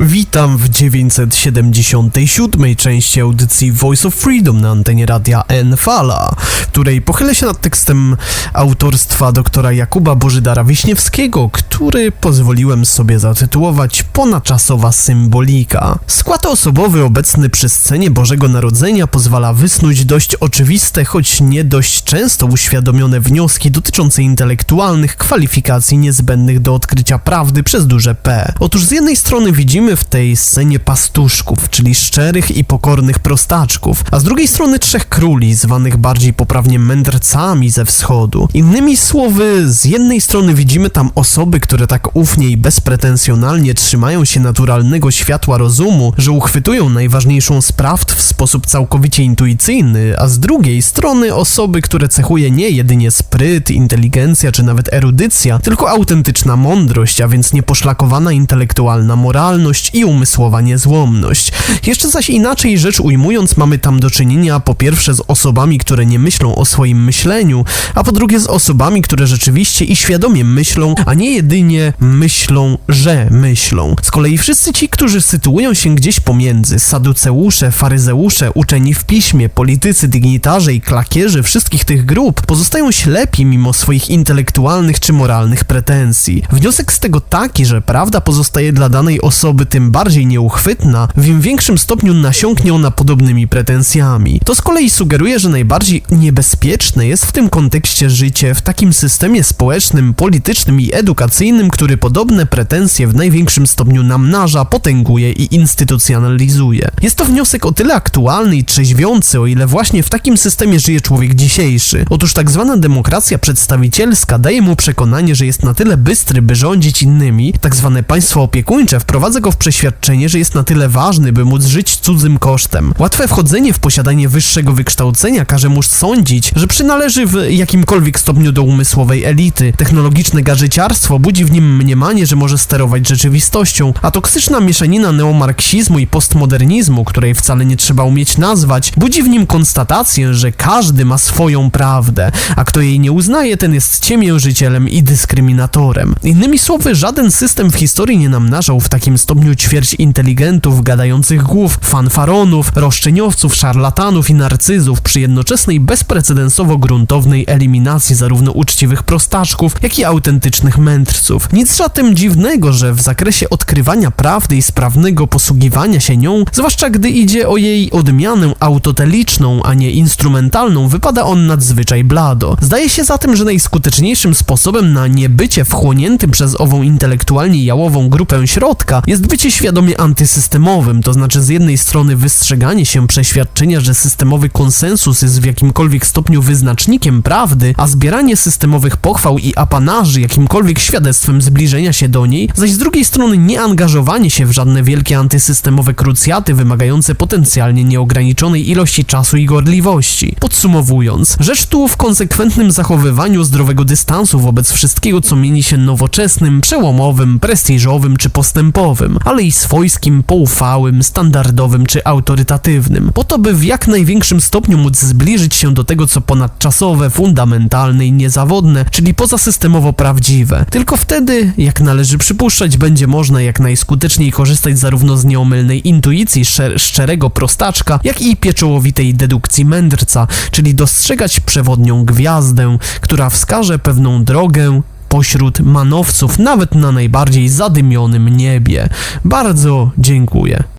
Witam w 977. części audycji Voice of Freedom na antenie radia N-Fala, w której pochylę się nad tekstem autorstwa doktora Jakuba Bożydara Wiśniewskiego, który pozwoliłem sobie zatytułować Ponadczasowa symbolika. Skład osobowy obecny przy scenie Bożego Narodzenia pozwala wysnuć dość oczywiste, choć nie dość często uświadomione wnioski dotyczące intelektualnych kwalifikacji niezbędnych do odkrycia prawdy przez duże P. Otóż z jednej strony widzimy w tej scenie pastuszków, czyli szczerych i pokornych prostaczków, a z drugiej strony trzech króli, zwanych bardziej poprawnie mędrcami ze wschodu. Innymi słowy, z jednej strony widzimy tam osoby, które tak ufnie i bezpretensjonalnie trzymają się naturalnego światła rozumu, że uchwytują najważniejszą z prawd w sposób całkowicie intuicyjny, a z drugiej strony osoby, które cechuje nie jedynie spryt, inteligencja czy nawet erudycja, tylko autentyczna mądrość, a więc nieposzlakowana intelektualna moralność i umysłowa niezłomność. Jeszcze zaś inaczej rzecz ujmując, mamy tam do czynienia po pierwsze z osobami, które nie myślą o swoim myśleniu, a po drugie z osobami, które rzeczywiście i świadomie myślą, a nie jedynie myślą, że myślą. Z kolei wszyscy ci, którzy sytuują się gdzieś pomiędzy, saduceusze, faryzeusze, uczeni w piśmie, politycy, dygnitarze i klakierzy wszystkich tych grup, pozostają ślepi mimo swoich intelektualnych czy moralnych pretensji. Wniosek z tego taki, że prawda pozostaje dla danej osoby tym bardziej nieuchwytna, w im większym stopniu nasiąknie ona podobnymi pretensjami. To z kolei sugeruje, że najbardziej niebezpieczne jest w tym kontekście życie w takim systemie społecznym, politycznym i edukacyjnym, który podobne pretensje w największym stopniu namnaża, potęguje i instytucjonalizuje. Jest to wniosek o tyle aktualny i trzeźwiący, o ile właśnie w takim systemie żyje człowiek dzisiejszy. Otóż tak zwana demokracja przedstawicielska daje mu przekonanie, że jest na tyle bystry, by rządzić innymi, tak zwane państwo opiekuńcze wprowadza go w przeświadczenie, że jest na tyle ważny, by móc żyć cudzym kosztem. Łatwe wchodzenie w posiadanie wyższego wykształcenia każe mu sądzić, że przynależy w jakimkolwiek stopniu do umysłowej elity. Technologiczne gadżeciarstwo budzi w nim mniemanie, że może sterować rzeczywistością, a toksyczna mieszanina neomarksizmu i postmodernizmu, której wcale nie trzeba umieć nazwać, budzi w nim konstatację, że każdy ma swoją prawdę, a kto jej nie uznaje, ten jest ciemiężycielem i dyskryminatorem. Innymi słowy, żaden system w historii nie namnażał w takim stopniu ćwierć inteligentów, gadających głów, fanfaronów, roszczeniowców, szarlatanów i narcyzów przy jednoczesnej bezprecedensowo gruntownej eliminacji zarówno uczciwych prostaczków, jak i autentycznych mędrców. Nic zatem dziwnego, że w zakresie odkrywania prawdy i sprawnego posługiwania się nią, zwłaszcza gdy idzie o jej odmianę autoteliczną, a nie instrumentalną, wypada on nadzwyczaj blado. Zdaje się zatem, że najskuteczniejszym sposobem na niebycie wchłoniętym przez ową intelektualnie jałową grupę środka jest bycie świadomie antysystemowym, to znaczy z jednej strony wystrzeganie się przeświadczenia, że systemowy konsensus jest w jakimkolwiek stopniu wyznacznikiem prawdy, a zbieranie systemowych pochwał i apanarzy jakimkolwiek świadectwem zbliżenia się do niej, zaś z drugiej strony nie angażowanie się w żadne wielkie antysystemowe krucjaty wymagające potencjalnie nieograniczonej ilości czasu i gorliwości. Podsumowując, rzecz tu w konsekwentnym zachowywaniu zdrowego dystansu wobec wszystkiego, co mieni się nowoczesnym, przełomowym, prestiżowym czy postępowym, ale i swojskim, poufałym, standardowym czy autorytatywnym, po to by w jak największym stopniu móc zbliżyć się do tego, co ponadczasowe, fundamentalne i niezawodne, czyli pozasystemowo prawdziwe. Tylko wtedy, jak należy przypuszczać, będzie można jak najskuteczniej korzystać zarówno z nieomylnej intuicji szczerego prostaczka, jak i pieczołowitej dedukcji mędrca, czyli dostrzegać przewodnią gwiazdę, która wskaże pewną drogę pośród manowców, nawet na najbardziej zadymionym niebie. Bardzo dziękuję.